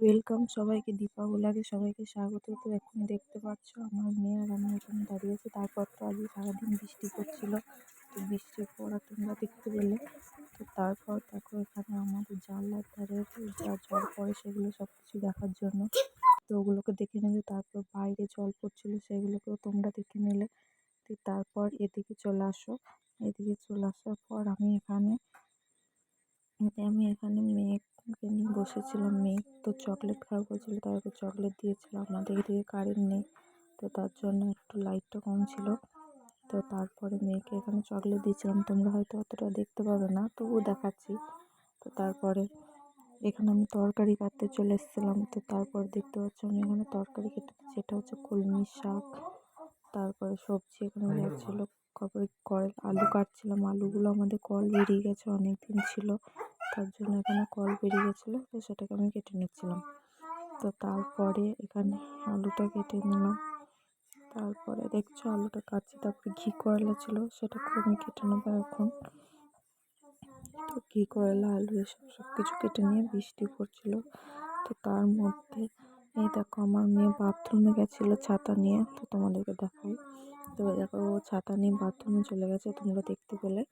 Welcome সবাইকে দীপা ব্লগে সবাইকে স্বাগত। তো এখন দেখতে পাচ্ছ আমার মেয়ে আর আমি এখানে দাঁড়িয়ে আছি। তারপর তো আজকে সারাদিন বৃষ্টি পড়ছিল। তো বৃষ্টির পড়া তোমরা দেখতে পেলে। তো তারপর দেখো এখানে আমাদের জানলার ধারে যা জল পড়ে সেগুলো সব কিছু দেখার জন্য। তো ওগুলোকে দেখে নিলে তারপর বাইরে জল পড়ছিল সেগুলোকেও তোমরা দেখে নিলে। তো তারপর এদিকে চলে আসো। এদিকে চলে আসার পর আমি এখানে আমি এখানে মেয়েকে নিয়ে বসেছিলাম মেয়ে তো চকলেট খাওয়া বলছিল তারপর চকলেট দিয়েছিলাম আমাদের এদিকে কারেন্ট নেই তো তার জন্য একটু লাইটটা কম ছিল। তো তারপরে মেয়েকে এখানে চকলেট দিয়েছিলাম তোমরা হয়তো অতটা দেখতে পাবে না তবুও দেখাচ্ছি। তো তারপরে এখানে আমি তরকারি কাটতে চলে এসেছিলাম তো তারপর দেখতে পাচ্ছি আমি এখানে তরকারি কেটে সেটা হচ্ছে কলমি শাক। তারপরে সবজি এখানে যাচ্ছিল তারপরে কল আলু কাটছিলাম আলুগুলো আমাদের কল বেরিয়ে গেছে অনেক দিন ছিল। তার জন্য এখানে কল বেরিয়ে গেছিল, তো সেটাকে আমি কেটে নিচ্ছিলাম। তো তারপরে এখানে আলুটা কেটে নিলাম। তারপরে দেখছ আলুটা কাটছি, তারপরে ঘি করলা ছিল সেটাকে আমি কেটে নেব এখন। তো ঘি করলা আলু, এসব সব কিছু কেটে নিয়ে বৃষ্টি পড়ছিল। তো তার মধ্যে এই দেখো আমার মেয়ে বাথরুমে গেছিল ছাতা নিয়ে, তো তোমাদেরকে দেখাই। তো দেখো ও ছাতা নিয়ে বাথরুমে চলে গেছে, তোমরা দেখতে পেলে।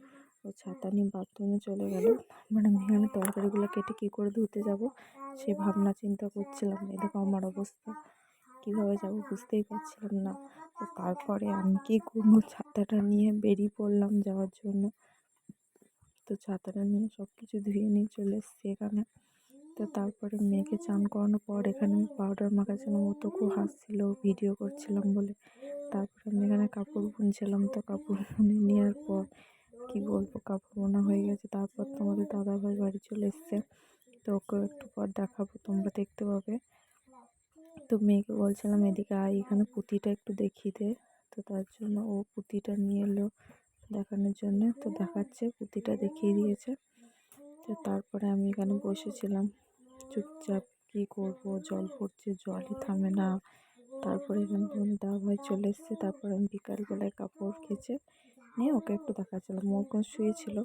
ও ছাতা নিয়ে বাথরুমে চলে গেল। মানে আমি তরকারিগুলো কেটে কী করে ধুতে যাব সে ভাবনা চিন্তা করছিলাম। দেখো আমার অবস্থা। কীভাবে যাব বুঝতেই পারছিলাম না। তো তারপরে আমি কি করব? ছাতাটা নিয়ে বেরিয়ে পড়লাম যাওয়ার জন্য। তো ছাতাটা নিয়ে সব কিছু ধুয়ে নিয়ে চলে এসেছি এখানে। তো তারপরে মেয়েকে চান করানোর পর এখানে পাউডার মাখাচ্ছিলাম। ও তো খুব হাসছিল ভিডিও করছিলাম বলে। তারপরে আমি এখানে কাপড় বুনছিলাম। তো কাপড় বুনে নেওয়ার পর কী বলব, কাপড় বোনা হয়ে গেছে। তারপর তোমাদের দাদাভাই বাড়ি চলে এসছে। তো ওকে একটু পর দেখাবো, তোমরা দেখতে পাবে। তো মেয়েকে বলছিলাম, এদিকে আয়, এখানে পুঁতিটা একটু দেখিয়ে দে। তো তার জন্য ও পুঁতিটা নিয়ে এলো দেখানোর জন্য। তো দেখাচ্ছে, পুঁতিটা দেখিয়ে দিয়েছে। তো তারপরে আমি এখানে বসেছিলাম। চুপচাপ কী করব, জল পড়ছে, জলই থামে না। তারপরে এখানে দাদা ভাই চলে এসছে। তারপরে আমি বিকালবেলায় কাপড় কেচে নিয়ে ওকে একটু দেখাচ্ছিলাম। ও ওখানে শুয়েছিল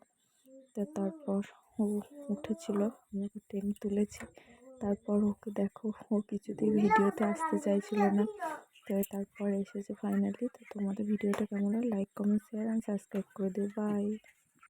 তো তারপর ও উঠেছিল। আমি ওকে টেনে তুলেছি। তারপর ওকে দেখো, ও কিছুতেই ভিডিওতে আসতে চাইছিল না। তো তারপর এসেছে ফাইনালি তো তোমাদের ভিডিওটা কেমন হয় like comment share and subscribe করে দিও। বাই